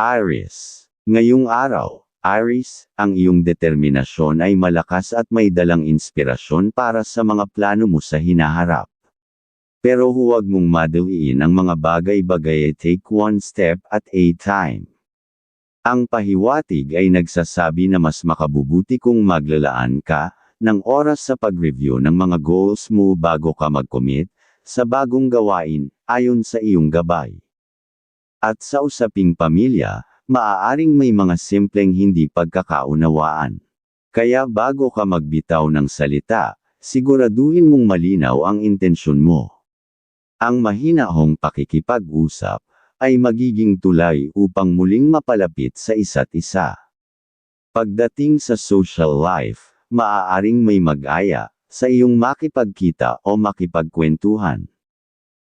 Aries. Ngayong araw, Aries, ang iyong determinasyon ay malakas at may dalang inspirasyon para sa mga plano mo sa hinaharap. Pero huwag mong madaliin ang mga bagay-bagay take one step at a time. Ang pahiwatig ay nagsasabi na mas makabubuti kung maglalaan ka ng oras sa pag-review ng mga goals mo bago ka mag-commit sa bagong gawain ayon sa iyong gabay. At sa usaping pamilya, maaaring may mga simpleng hindi pagkakaunawaan. Kaya bago ka magbitaw ng salita, siguraduhin mong malinaw ang intensyon mo. Ang mahinahong pakikipag-usap ay magiging tulay upang muling mapalapit sa isa't isa. Pagdating sa social life, maaaring may mag-aya sa iyong makipagkita o makipagkwentuhan.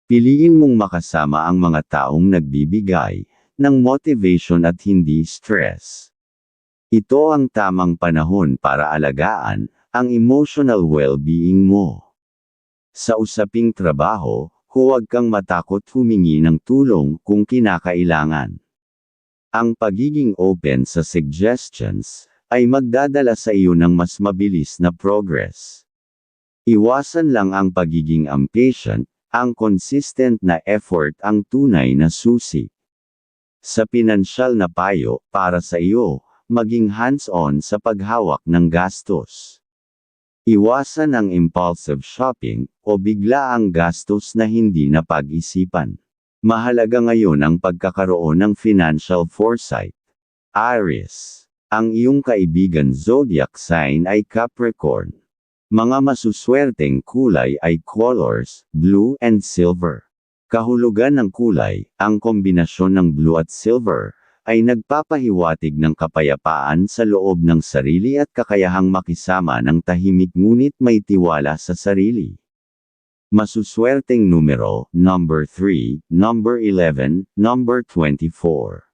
Piliin mong makasama ang mga taong nagbibigay ng motivation at hindi stress. Ito ang tamang panahon para alagaan ang emotional well-being mo. Sa usaping trabaho, huwag kang matakot humingi ng tulong kung kinakailangan. Ang pagiging open sa suggestions ay magdadala sa iyo ng mas mabilis na progress. Iwasan lang ang pagiging impatient ang consistent na effort ang tunay na susi. Sa pinansyal na payo, para sa iyo, maging hands-on sa paghawak ng gastos. Iwasan ang impulsive shopping, o bigla ang gastos na hindi na pag-isipan. Mahalaga ngayon ang pagkakaroon ng financial foresight. Aries. Ang iyong kaibigan zodiac sign ay Capricorn. Mga masuswerteng kulay ay colors, blue and silver. Kahulugan ng kulay, ang kombinasyon ng blue at silver, ay nagpapahiwatig ng kapayapaan sa loob ng sarili at kakayahang makisama ng tahimik ngunit may tiwala sa sarili. Masuswerteng numero, number 3, number 11, number 24.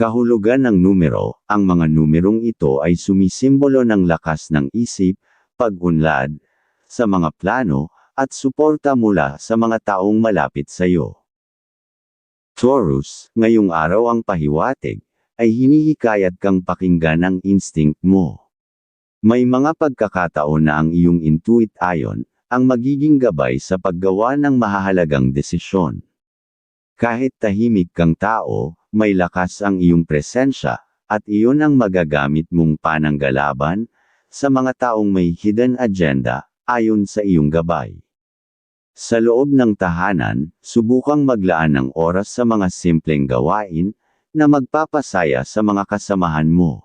Kahulugan ng numero, ang mga numerong ito ay sumisimbolo ng lakas ng isip, pag-unlad, sa mga plano, at suporta mula sa mga taong malapit sa iyo. Taurus, ngayong araw ang pahiwatig, ay hinihikayat kang pakinggan ang instinct mo. May mga pagkakataon na ang iyong intuit ayon, ang magiging gabay sa paggawa ng mahahalagang desisyon. Kahit tahimik kang tao, may lakas ang iyong presensya, at iyon ang magagamit mong pananggalaban, sa mga taong may hidden agenda, ayon sa iyong gabay. Sa loob ng tahanan, subukang maglaan ng oras sa mga simpleng gawain, na magpapasaya sa mga kasamahan mo.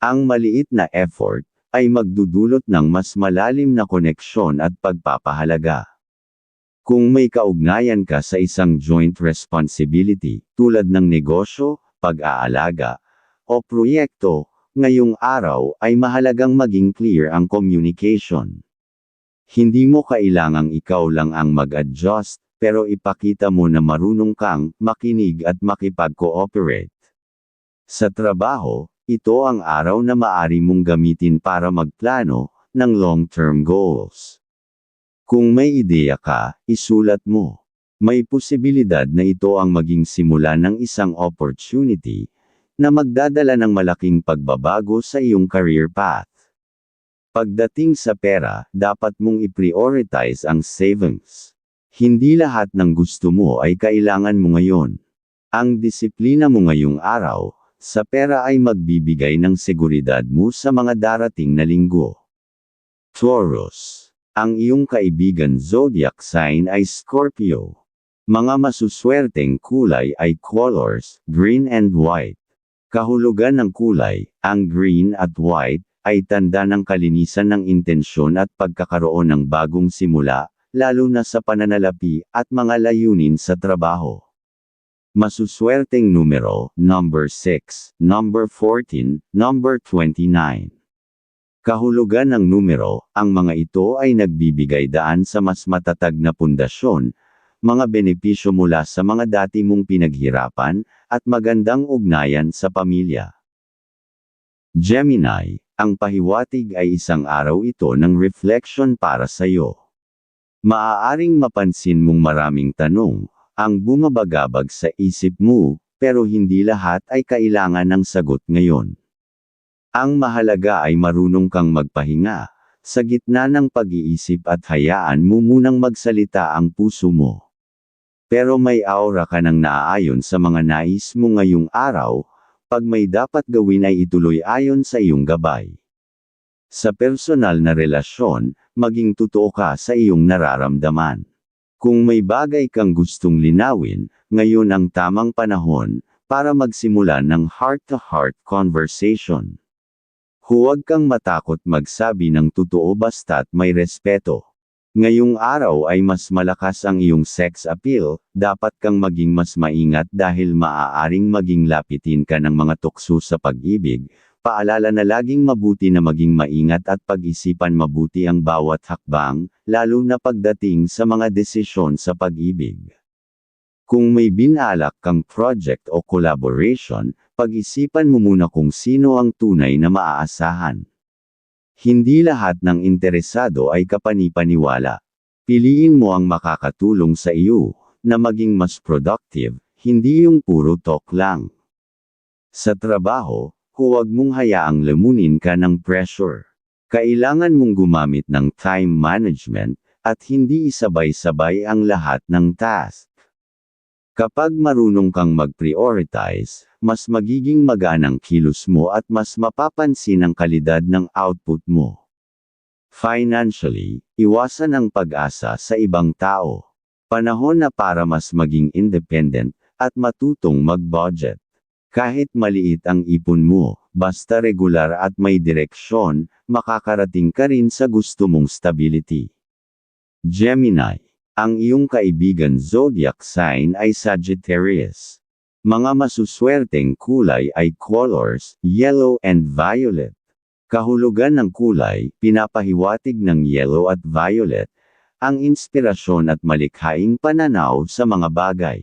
Ang maliit na effort, ay magdudulot ng mas malalim na koneksyon at pagpapahalaga. Kung may kaugnayan ka sa isang joint responsibility, tulad ng negosyo, pag-aalaga, o proyekto, ngayong araw ay mahalagang maging clear ang communication. Hindi mo kailangang ikaw lang ang mag-adjust, pero ipakita mo na marunong kang makinig at makipag-cooperate. Sa trabaho, ito ang araw na maari mong gamitin para magplano ng long-term goals. Kung may ideya ka, isulat mo. May posibilidad na ito ang maging simula ng isang opportunity na magdadala ng malaking pagbabago sa iyong career path. Pagdating sa pera, dapat mong i-prioritize ang savings. Hindi lahat ng gusto mo ay kailangan mo ngayon. Ang disiplina mo ngayong araw, sa pera ay magbibigay ng seguridad mo sa mga darating na linggo. Taurus. Ang iyong kaibigan zodiac sign ay Scorpio. Mga masuswerteng kulay ay colors, green and white. Kahulugan ng kulay, ang green at white, ay tanda ng kalinisan ng intensyon at pagkakaroon ng bagong simula, lalo na sa pananalapi at mga layunin sa trabaho. Masuswerteng numero, number 6, number 14, number 29. Kahulugan ng numero, ang mga ito ay nagbibigay daan sa mas matatag na pundasyon, mga benepisyo mula sa mga dati mong pinaghirapan, at magandang ugnayan sa pamilya. Gemini, ang pahiwatig ay isang araw ito ng reflection para sa iyo. Maaaring mapansin mong maraming tanong, ang bumabagabag sa isip mo, pero hindi lahat ay kailangan ng sagot ngayon. Ang mahalaga ay marunong kang magpahinga, sa gitna ng pag-iisip at hayaan mo munang magsalita ang puso mo. Pero may aura ka ng naaayon sa mga nais mo ngayong araw, pag may dapat gawin ay ituloy ayon sa iyong gabay. Sa personal na relasyon, maging totoo ka sa iyong nararamdaman. Kung may bagay kang gustong linawin, ngayon ang tamang panahon para magsimula ng heart-to-heart conversation. Huwag kang matakot magsabi ng totoo basta't may respeto. Ngayong araw ay mas malakas ang iyong sex appeal, dapat kang maging mas maingat dahil maaaring maging lapitin ka ng mga tukso sa pag-ibig. Paalala na laging mabuti na maging maingat at pag-isipan mabuti ang bawat hakbang, lalo na pagdating sa mga desisyon sa pag-ibig. Kung may binalak kang project o collaboration, pag-isipan mo muna kung sino ang tunay na maaasahan. Hindi lahat ng interesado ay kapanipaniwala. Piliin mo ang makakatulong sa iyo, na maging mas productive, hindi yung puro talk lang. Sa trabaho, huwag mong hayaang lamunin ka ng pressure. Kailangan mong gumamit ng time management, at hindi isabay-sabay ang lahat ng task. Kapag marunong kang mag-prioritize, mas magiging magaan ang kilos mo at mas mapapansin ang kalidad ng output mo. Financially, iwasan ang pag-asa sa ibang tao. Panahon na para mas maging independent, at matutong mag-budget. Kahit maliit ang ipon mo, basta regular at may direksyon, makakarating ka rin sa gusto mong stability. Gemini ang iyong kaibigan zodiac sign ay Sagittarius. Mga masuswerteng kulay ay colors, yellow and violet. Kahulugan ng kulay, pinapahiwatig ng yellow at violet, ang inspirasyon at malikhaing pananaw sa mga bagay.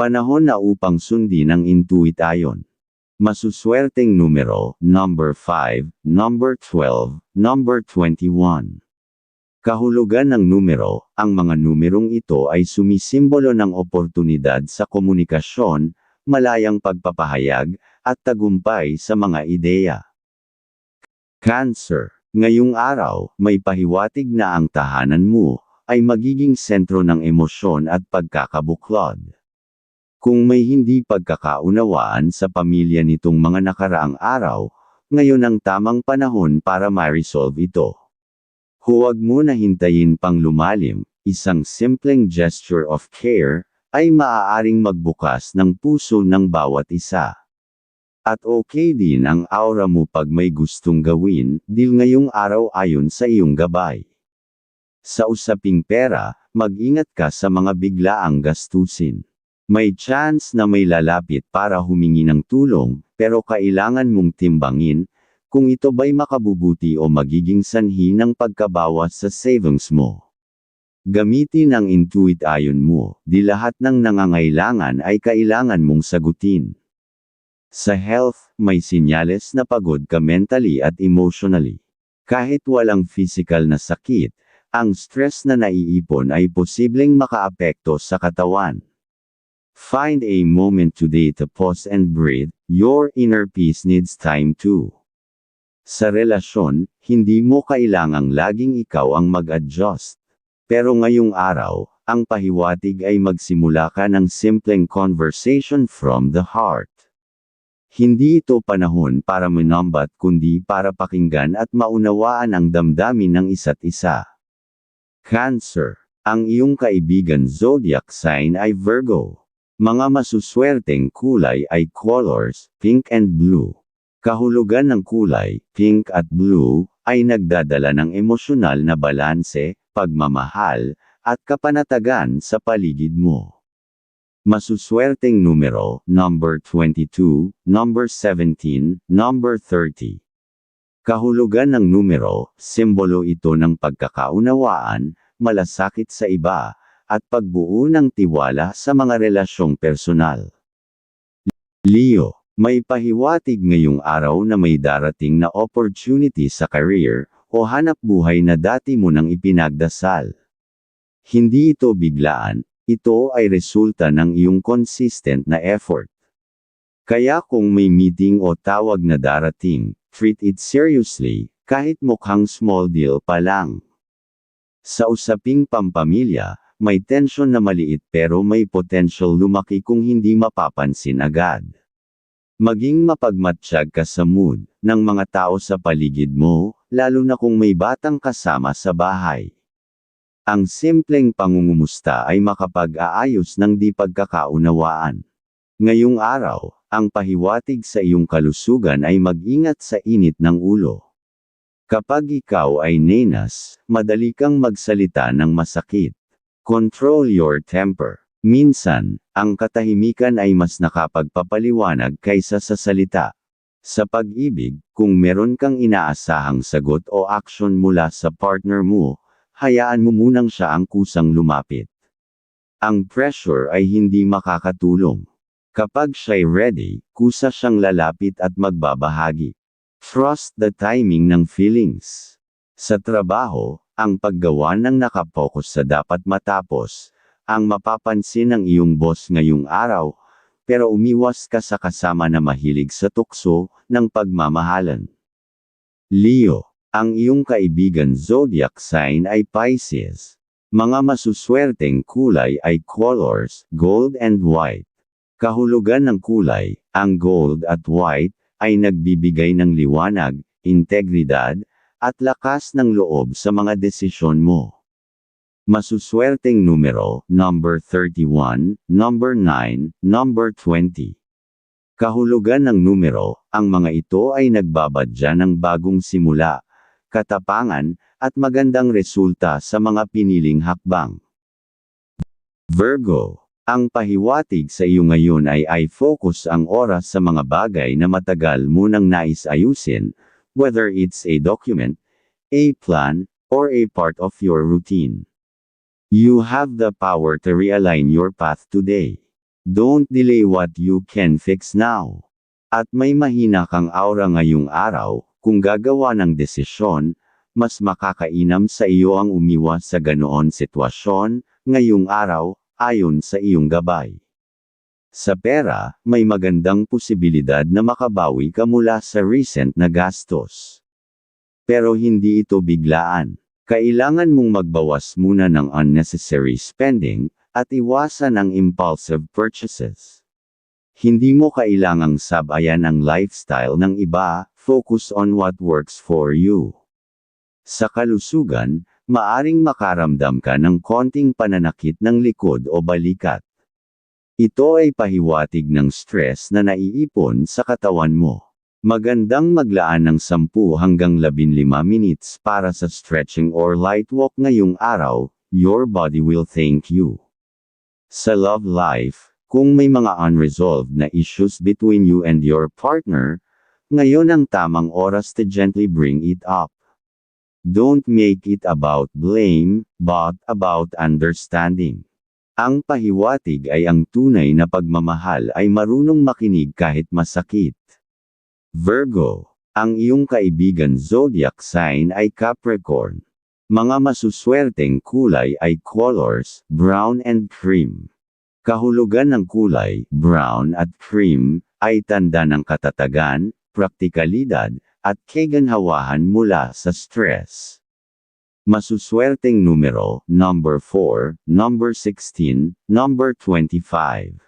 Panahon na upang sundin ang intuit ayon. Masuswerteng numero, number 5, number 12, number 21. Kahulugan ng numero, ang mga numerong ito ay sumisimbolo ng oportunidad sa komunikasyon, malayang pagpapahayag, at tagumpay sa mga ideya. Cancer, ngayong araw, may pahiwatig na ang tahanan mo, ay magiging sentro ng emosyon at pagkakabuklod. Kung may hindi pagkakaunawaan sa pamilya nitong mga nakaraang araw, ngayon ang tamang panahon para ma-resolve ito. Huwag mo na hintayin pang lumalim, isang simpleng gesture of care, ay maaaring magbukas ng puso ng bawat isa. At okay din ang aura mo pag may gustong gawin, dil ngayong araw ayon sa iyong gabay. Sa usaping pera, mag-ingat ka sa mga biglaang gastusin. May chance na may lalapit para humingi ng tulong, pero kailangan mong timbangin, kung ito ba'y makabubuti o magiging sanhi ng pagkabawas sa savings mo. Gamitin ang intuit ayon mo, di lahat ng nangangailangan ay kailangan mong sagutin. Sa health, may sinyales na pagod ka mentally at emotionally. Kahit walang physical na sakit, ang stress na naiipon ay posibleng makaapekto sa katawan. Find a moment today to pause and breathe, your inner peace needs time too. Sa relasyon, hindi mo kailangang laging ikaw ang mag-adjust. Pero ngayong araw, ang pahiwatig ay magsimula ka ng simpleng conversation from the heart. Hindi ito panahon para manambat kundi para pakinggan at maunawaan ang damdamin ng isa't isa. Cancer. Ang iyong kaibigan zodiac sign ay Virgo. Mga masuswerteng kulay ay colors, pink and blue. Kahulugan ng kulay, pink at blue, ay nagdadala ng emosyonal na balanse, pagmamahal, at kapanatagan sa paligid mo. Masuswerteng numero, number 22, number 17, number 30. Kahulugan ng numero, simbolo ito ng pagkakaunawaan, malasakit sa iba, at pagbuo ng tiwala sa mga relasyong personal. Leo May pahiwatig ngayong araw na may darating na opportunity sa career, o hanap buhay na dati mo nang ipinagdasal. Hindi ito biglaan, ito ay resulta ng iyong consistent na effort. Kaya kung may meeting o tawag na darating, treat it seriously, kahit mukhang small deal pa lang. Sa usaping pampamilya, may tension na maliit pero may potential lumaki kung hindi mapapansin agad. Maging mapagmatsyag ka sa mood ng mga tao sa paligid mo, lalo na kung may batang kasama sa bahay. Ang simpleng pangungumusta ay makapag-aayos ng di pagkakaunawaan. Ngayong araw, ang pahiwatig sa iyong kalusugan ay mag-ingat sa init ng ulo. Kapag ikaw ay nenas, madali kang magsalita ng masakit. Control your temper. Minsan, ang katahimikan ay mas nakapagpapaliwanag kaysa sa salita. Sa pag-ibig, kung meron kang inaasahang sagot o aksyon mula sa partner mo, hayaan mo munang siya ang kusang lumapit. Ang pressure ay hindi makakatulong. Kapag siya'y ready, kusa siyang lalapit at magbabahagi. Trust the timing ng feelings. Sa trabaho, ang paggawa ng nakapokus sa dapat matapos, ang mapapansin ng iyong boss ngayong araw, pero umiwas ka sa kasama na mahilig sa tukso ng pagmamahalan. Leo, ang iyong kaibigan zodiac sign ay Pisces. Mga masuswerteng kulay ay colors, gold and white. Kahulugan ng kulay, ang gold at white, ay nagbibigay ng liwanag, integridad, at lakas ng loob sa mga desisyon mo. Masuswerteng numero, number 31, number 9, number 20. Kahulugan ng numero, ang mga ito ay nagbabadya ng bagong simula, katapangan, at magandang resulta sa mga piniling hakbang. Virgo, ang pahiwatig sa iyo ngayon ay i-focus ang oras sa mga bagay na matagal mo nang nais ayusin, whether it's a document, a plan, or a part of your routine. You have the power to realign your path today. Don't delay what you can fix now. At may mahina kang aura ngayong araw, kung gagawa ng desisyon, mas makakainam sa iyo ang umiwas sa ganoon sitwasyon, ngayong araw, ayon sa iyong gabay. Sa pera, may magandang posibilidad na makabawi ka mula sa recent na gastos. Pero hindi ito biglaan. Kailangan mong magbawas muna ng unnecessary spending, at iwasan ang impulsive purchases. Hindi mo kailangang sabayan ang lifestyle ng iba, focus on what works for you. Sa kalusugan, maaring makaramdam ka ng konting pananakit ng likod o balikat. Ito ay pahiwatig ng stress na naiipon sa katawan mo. Magandang maglaan ng 10 hanggang 15 minutes para sa stretching or light walk ngayong araw, your body will thank you. Sa love life, kung may mga unresolved na issues between you and your partner, ngayon ang tamang oras to gently bring it up. Don't make it about blame, but about understanding. Ang pahiwatig ay ang tunay na pagmamahal ay marunong makinig kahit masakit. Virgo, ang iyong kaibigan zodiac sign ay Capricorn. Mga masuswerteng kulay ay colors, brown and cream. Kahulugan ng kulay, brown at cream, ay tanda ng katatagan, praktikalidad, at kaganhawahan mula sa stress. Masuswerteng numero, number 4, number 16, number 25.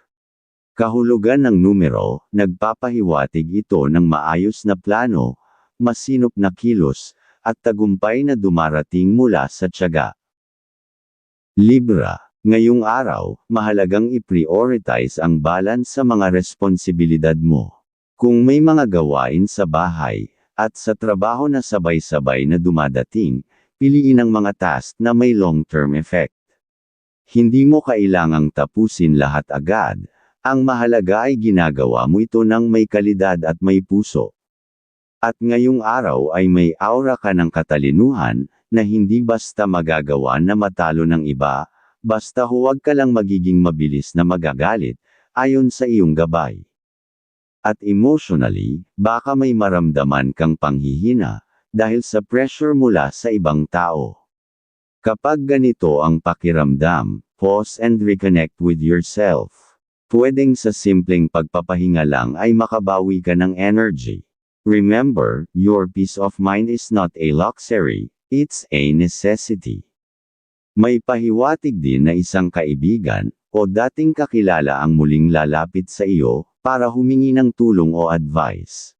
Kahulugan ng numero, nagpapahiwatig ito ng maayos na plano, masinop na kilos, at tagumpay na dumarating mula sa tiyaga. Libra, ngayong araw, mahalagang i-prioritize ang balance sa mga responsibilidad mo. Kung may mga gawain sa bahay, at sa trabaho na sabay-sabay na dumadating, piliin ang mga task na may long-term effect. Hindi mo kailangang tapusin lahat agad, ang mahalaga ay ginagawa mo ito ng may kalidad at may puso. At ngayong araw ay may aura ka ng katalinuhan, na hindi basta magagawa na matalo ng iba, basta huwag ka lang magiging mabilis na magagalit, ayon sa iyong gabay. At emotionally, baka may maramdaman kang panghihina, dahil sa pressure mula sa ibang tao. Kapag ganito ang pakiramdam, pause and reconnect with yourself. Pwedeng sa simpleng pagpapahinga lang ay makabawi ka ng energy. Remember, your peace of mind is not a luxury, it's a necessity. May pahiwatig din na isang kaibigan, o dating kakilala ang muling lalapit sa iyo, para humingi ng tulong o advice.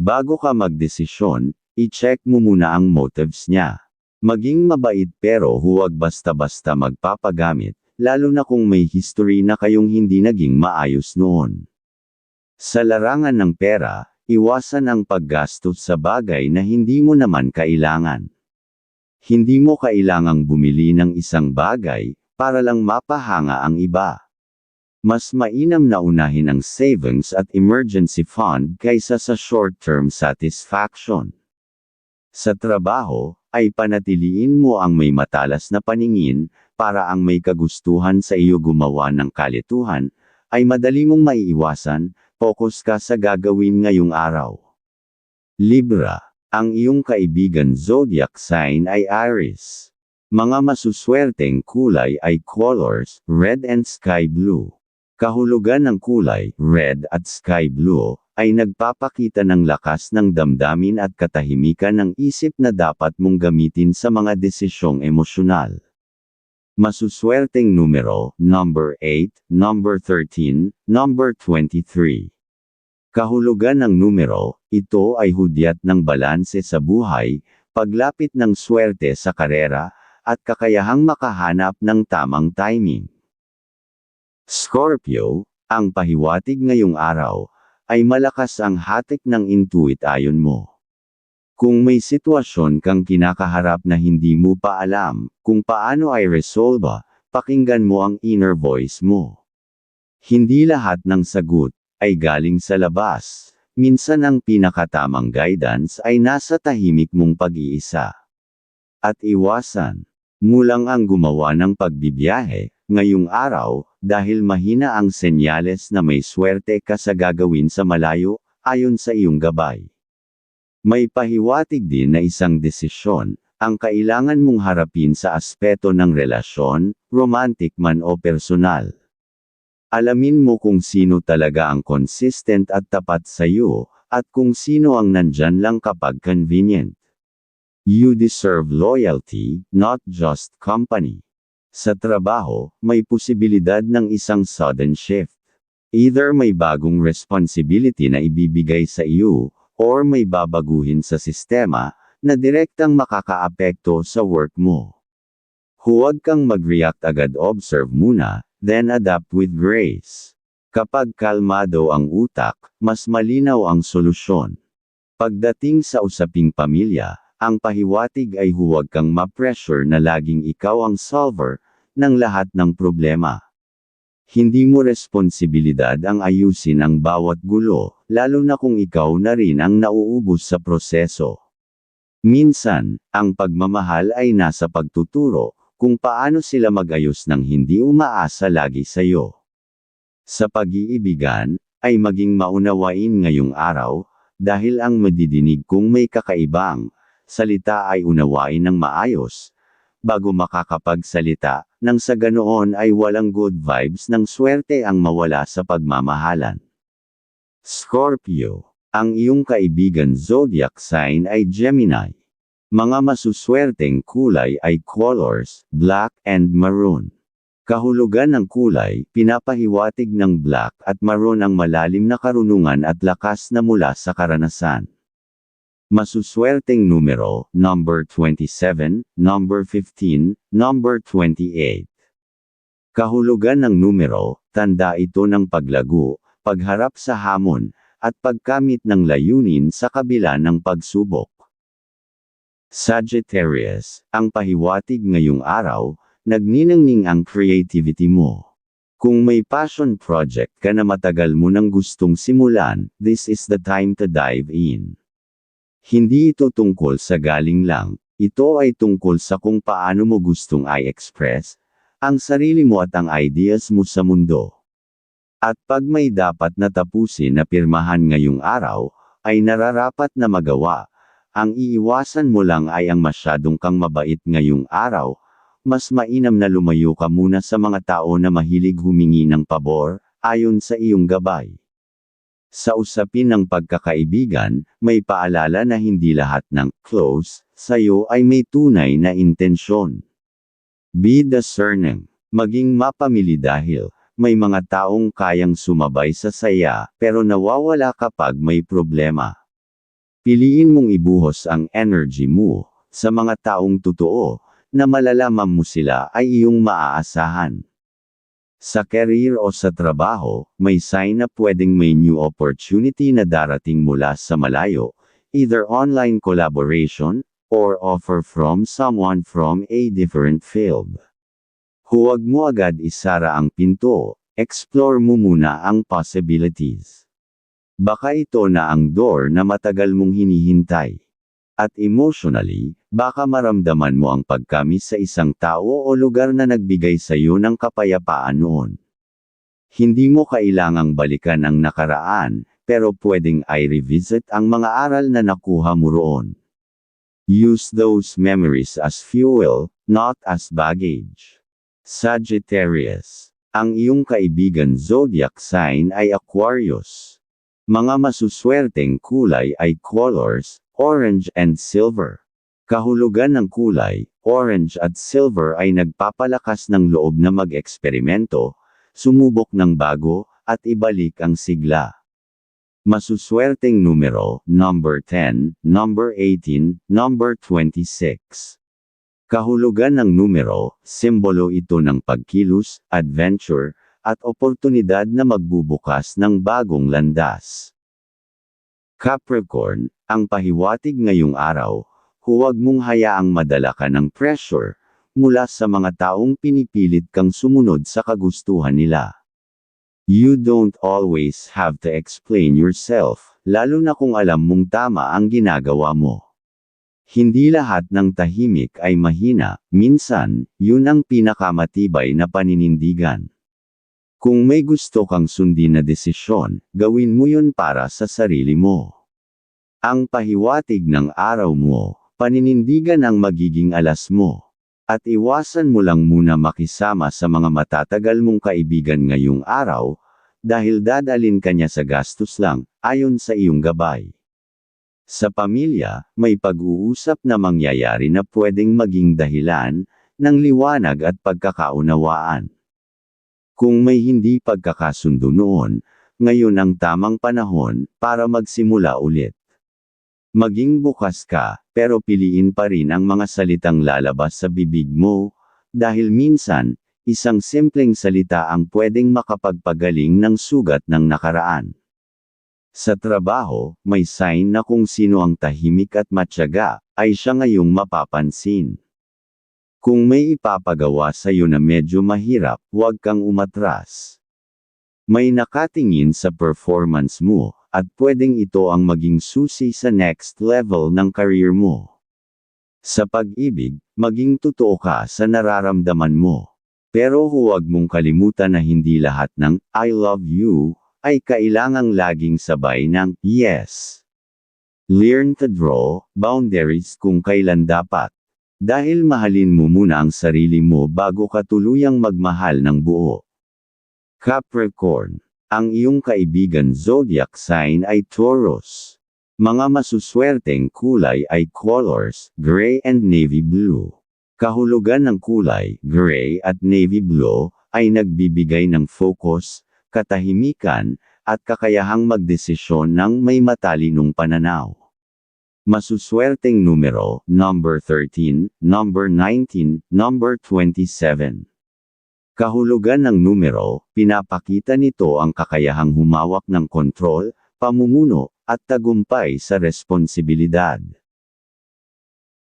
Bago ka magdesisyon, i-check mo muna ang motives niya. Maging mabait pero huwag basta-basta magpapagamit, lalo na kung may history na kayong hindi naging maayos noon. Sa larangan ng pera, iwasan ang paggastos sa bagay na hindi mo naman kailangan. Hindi mo kailangang bumili ng isang bagay, para lang mapahanga ang iba. Mas mainam na unahin ang savings at emergency fund kaysa sa short-term satisfaction. Sa trabaho, ay panatiliin mo ang may matalas na paningin, para ang may kagustuhan sa iyo gumawa ng kalituhan, ay madali mong maiiwasan, focus ka sa gagawin ngayong araw. Libra ang iyong kaibigan zodiac sign ay Aries. Mga masuswerteng kulay ay colors, red and sky blue. Kahulugan ng kulay, red at sky blue, ay nagpapakita ng lakas ng damdamin at katahimikan ng isip na dapat mong gamitin sa mga desisyong emosyonal. Masuswerteng numero, number 8, number 13, number 23. Kahulugan ng numero, ito ay hudyat ng balanse sa buhay, paglapit ng swerte sa karera, at kakayahang makahanap ng tamang timing. Scorpio, ang pahiwatig ngayong araw, ay malakas ang hatik ng intuit ayon mo. Kung may sitwasyon kang kinakaharap na hindi mo pa alam kung paano ay resolve, pakinggan mo ang inner voice mo. Hindi lahat ng sagot ay galing sa labas. Minsan ang pinakatamang guidance ay nasa tahimik mong pag-iisa. At iwasan. Mulang ang gumawa ng pagbibiyahe, ngayong araw, dahil mahina ang senyales na may swerte ka sa gagawin sa malayo, ayon sa iyong gabay. May pahiwatig din na isang desisyon, ang kailangan mong harapin sa aspeto ng relasyon, romantic man o personal. Alamin mo kung sino talaga ang consistent at tapat sa iyo, at kung sino ang nandyan lang kapag convenient. You deserve loyalty, not just company. Sa trabaho, may posibilidad ng isang sudden shift. Either may bagong responsibility na ibibigay sa iyo, or may babaguhin sa sistema, na direktang makakaapekto sa work mo. Huwag kang mag-react agad observe muna, then adapt with grace. Kapag kalmado ang utak, mas malinaw ang solusyon. Pagdating sa usaping pamilya, ang pahiwatig ay huwag kang ma-pressure na laging ikaw ang solver ng lahat ng problema. Hindi mo responsibilidad ang ayusin ang bawat gulo, lalo na kung ikaw na rin ang nauubos sa proseso. Minsan, ang pagmamahal ay nasa pagtuturo, kung paano sila magayos ng hindi umaasa lagi sa iyo. Sa pag-iibigan, ay maging maunawain ngayong araw, dahil ang madidinig kung may kakaibang, salita ay unawain ng maayos, bago makakapagsalita, nang sa ganoon ay walang good vibes ng swerte ang mawala sa pagmamahalan. Scorpio, ang iyong kaibigan zodiac sign ay Gemini. Mga masuswerteng kulay ay colors, black and maroon. Kahulugan ng kulay, pinapahiwatig ng black at maroon ang malalim na karunungan at lakas na mula sa karanasan. Masuswerteng numero, number 27, number 15, number 28. Kahulugan ng numero, tanda ito ng paglago, pagharap sa hamon, at pagkamit ng layunin sa kabila ng pagsubok. Sagittarius, ang pahiwatig ngayong araw, nagniningning ang creativity mo. Kung may passion project ka na matagal mo nang gustong simulan, this is the time to dive in. Hindi ito tungkol sa galing lang, ito ay tungkol sa kung paano mo gustong i-express ang sarili mo at ang ideas mo sa mundo. At pag may dapat na tapusin na pirmahan ngayong araw, ay nararapat na magawa. Ang iiwasan mo lang ay ang masyadong kang mabait ngayong araw, mas mainam na lumayo ka muna sa mga tao na mahilig humingi ng pabor, ayon sa iyong gabay. Sa usapin ng pagkakaibigan, may paalala na hindi lahat ng close sa'yo ay may tunay na intensyon. Be discerning. Maging mapamili dahil, may mga taong kayang sumabay sa saya, pero nawawala kapag may problema. Piliin mong ibuhos ang energy mo, sa mga taong totoo, na malalaman mo sila ay iyong maaasahan. Sa career o sa trabaho, may sign na pwedeng may new opportunity na darating mula sa malayo, either online collaboration, or offer from someone from a different field. Huwag mo agad isara ang pinto, explore mo muna ang possibilities. Baka ito na ang door na matagal mong hinihintay. At emotionally, baka maramdaman mo ang pagkamis sa isang tao o lugar na nagbigay sa iyo ng kapayapaan noon. Hindi mo kailangang balikan ang nakaraan, pero pwedeng i-revisit ang mga aral na nakuha mo roon. Use those memories as fuel, not as baggage. Sagittarius. Ang iyong kaibigan zodiac sign ay Aquarius. Mga masuswerteng kulay ay colors, orange and silver. Kahulugan ng kulay, orange at silver ay nagpapalakas ng loob na mag-eksperimento, sumubok ng bago, at ibalik ang sigla. Masuswerteng numero, number 10, number 18, number 26. Kahulugan ng numero, simbolo ito ng pagkilos, adventure, at oportunidad na magbubukas ng bagong landas. Capricorn, ang pahiwatig ngayong araw, huwag mong hayaang madala ka ng pressure, mula sa mga taong pinipilit kang sumunod sa kagustuhan nila. You don't always have to explain yourself, lalo na kung alam mong tama ang ginagawa mo. Hindi lahat ng tahimik ay mahina, minsan, yun ang pinakamatibay na paninindigan. Kung may gusto kang sundin na desisyon, gawin mo yun para sa sarili mo. Ang pahiwatig ng araw mo, paninindigan ang magiging alas mo. At iwasan mo lang muna makisama sa mga matatagal mong kaibigan ngayong araw, dahil dadalin kanya sa gastos lang, ayon sa iyong gabay. Sa pamilya, may pag-uusap na mangyayari na pwedeng maging dahilan, ng liwanag at pagkakaunawaan. Kung may hindi pagkakasundo noon, ngayon ang tamang panahon para magsimula ulit. Maging bukas ka, pero piliin pa rin ang mga salitang lalabas sa bibig mo, dahil minsan, isang simpleng salita ang pwedeng makapagpagaling ng sugat ng nakaraan. Sa trabaho, may sign na kung sino ang tahimik at matyaga, ay siya ngayong mapapansin. Kung may ipapagawa sa iyo na medyo mahirap, huwag kang umatras. May nakatingin sa performance mo, at pwedeng ito ang maging susi sa next level ng career mo. Sa pag-ibig, maging totoo ka sa nararamdaman mo. Pero huwag mong kalimutan na hindi lahat ng I love you ay kailangang laging sabay ng yes. Learn to draw boundaries kung kailan dapat. Dahil mahalin mo muna ang sarili mo bago ka tuluyang magmahal ng buo. Capricorn. Ang iyong kaibigan zodiac sign ay Taurus. Mga masuswerteng kulay ay colors, gray and navy blue. Kahulugan ng kulay, gray at navy blue, ay nagbibigay ng focus, katahimikan, at kakayahang magdesisyon ng may matalinong pananaw. Masuswerteng numero, number 13, number 19, number 27. Kahulugan ng numero, pinapakita nito ang kakayahang humawak ng kontrol, pamumuno, at tagumpay sa responsibilidad.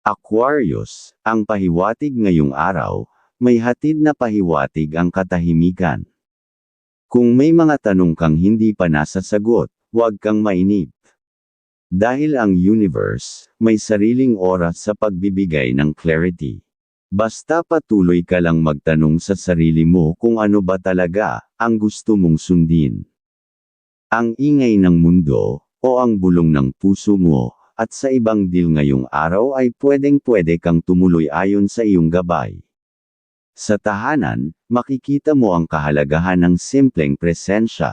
Aquarius, ang pahiwatig ngayong araw, may hatid na pahiwatig ang katahimikan. Kung may mga tanong kang hindi pa nasasagot, huwag kang mainip. Dahil ang universe, may sariling oras sa pagbibigay ng clarity. Basta patuloy ka lang magtanong sa sarili mo kung ano ba talaga ang gusto mong sundin. Ang ingay ng mundo o ang bulong ng puso mo at sa ibang deal ngayong araw ay pwedeng-pwede kang tumuloy ayon sa iyong gabay. Sa tahanan, makikita mo ang kahalagahan ng simpleng presensya.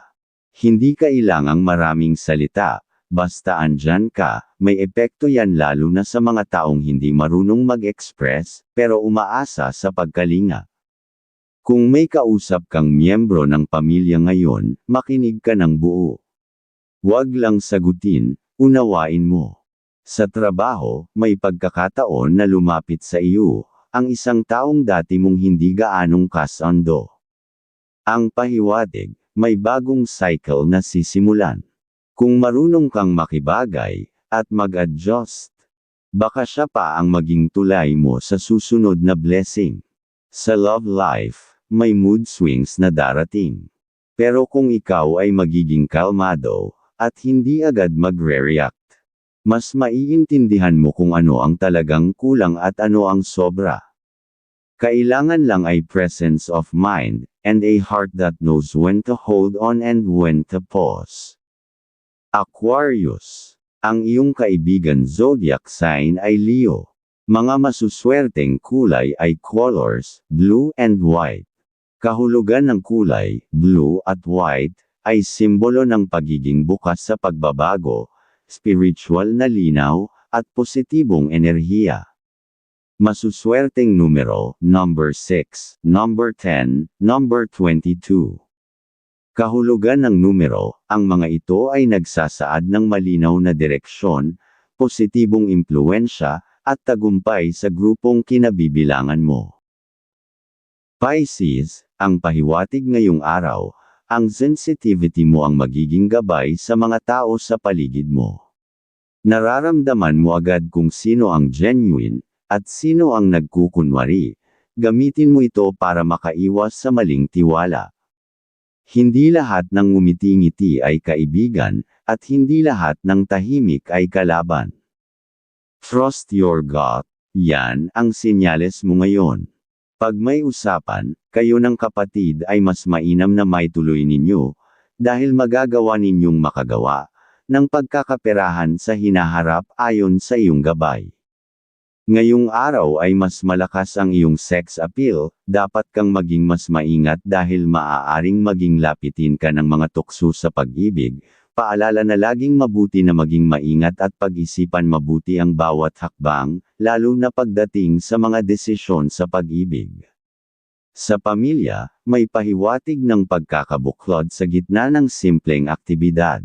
Hindi kailangang maraming salita, Basta andyan ka, may epekto yan lalo na sa mga taong hindi marunong mag-express, pero umaasa sa pagkalinga. Kung may kausap kang miyembro ng pamilya ngayon, makinig ka ng buo. Huwag lang sagutin, unawain mo. Sa trabaho, may pagkakataon na lumapit sa iyo, ang isang taong dati mong hindi gaanong kasando. Ang pahiwatig, may bagong cycle na sisimulan. Kung marunong kang makibagay, at mag-adjust, baka siya pa ang maging tulay mo sa susunod na blessing. Sa love life, may mood swings na darating. Pero kung ikaw ay magiging kalmado, at hindi agad magre-react, mas maiintindihan mo kung ano ang talagang kulang at ano ang sobra. Kailangan lang ay presence of mind, and a heart that knows when to hold on and when to pause. Aquarius. Ang iyong kaibigan zodiac sign ay Leo. Mga masuswerteng kulay ay colors, blue and white. Kahulugan ng kulay, blue at white, ay simbolo ng pagiging bukas sa pagbabago, spiritual na linaw, at positibong enerhiya. Masuswerteng numero, number 6, number 10, number 22. Kahulugan ng numero, ang mga ito ay nagsasaad ng malinaw na direksyon, positibong impluensya, at tagumpay sa grupong kinabibilangan mo. Pisces, ang pahiwatig ngayong araw, ang sensitivity mo ang magiging gabay sa mga tao sa paligid mo. Nararamdaman mo agad kung sino ang genuine, at sino ang nagkukunwari. Gamitin mo ito para makaiwas sa maling tiwala. Hindi lahat ng ngumiti-ngiti ay kaibigan, at hindi lahat ng tahimik ay kalaban. Trust your gut, yan ang sinyales mo ngayon. Pag may usapan, kayo ng kapatid ay mas mainam na may tuloy ninyo, dahil magagawa ninyong makagawa, ng pagkakaperahan sa hinaharap ayon sa iyong gabay. Ngayong araw ay mas malakas ang iyong sex appeal, dapat kang maging mas maingat dahil maaaring maging lapitin ka ng mga tukso sa pag-ibig. Paalala na laging mabuti na maging maingat at pag-isipan mabuti ang bawat hakbang, lalo na pagdating sa mga desisyon sa pag-ibig. Sa pamilya, may pahiwatig ng pagkakabuklod sa gitna ng simpleng aktibidad.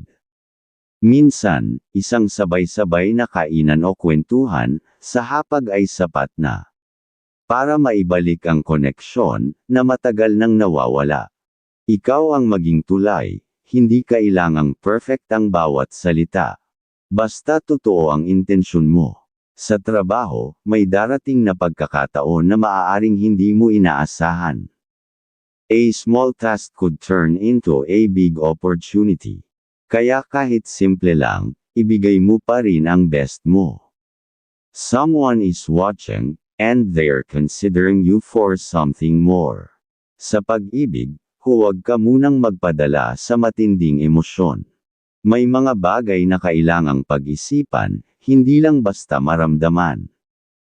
Minsan, isang sabay-sabay na kainan o kwentuhan, sa hapag ay sapat na. Para maibalik ang koneksyon, na matagal nang nawawala. Ikaw ang maging tulay, hindi kailangang perfect ang bawat salita. Basta totoo ang intensyon mo. Sa trabaho, may darating na pagkakataon na maaaring hindi mo inaasahan. A small task could turn into a big opportunity. Kaya kahit simple lang, ibigay mo pa rin ang best mo. Someone is watching, and they're considering you for something more. Sa pag-ibig, huwag ka munang magpadala sa matinding emosyon. May mga bagay na kailangang pag-isipan, hindi lang basta maramdaman.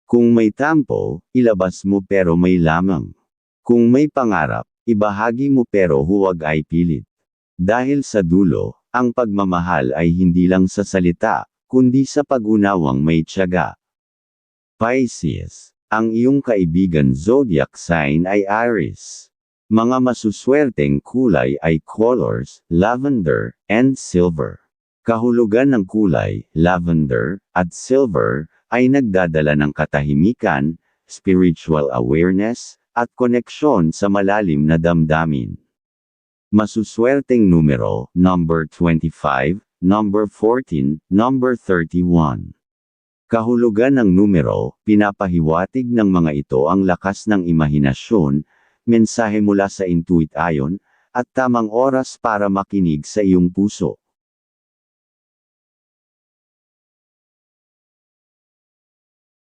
Kung may tampo, ilabas mo pero may lamang. Kung may pangarap, ibahagi mo pero huwag ay pilit. Dahil sa dulo, ang pagmamahal ay hindi lang sa salita, kundi sa pag-unawang may tiyaga. Pisces, ang iyong kaibigan zodiac sign ay Aries. Mga masuswerteng kulay ay colors, lavender, and silver. Kahulugan ng kulay, lavender, at silver, ay nagdadala ng katahimikan, spiritual awareness, at koneksyon sa malalim na damdamin. Masuswerteng numero, number 25, number 14, number 31. Kahulugan ng numero, pinapahiwatig ng mga ito ang lakas ng imahinasyon, mensahe mula sa intuit ayon, at tamang oras para makinig sa iyong puso.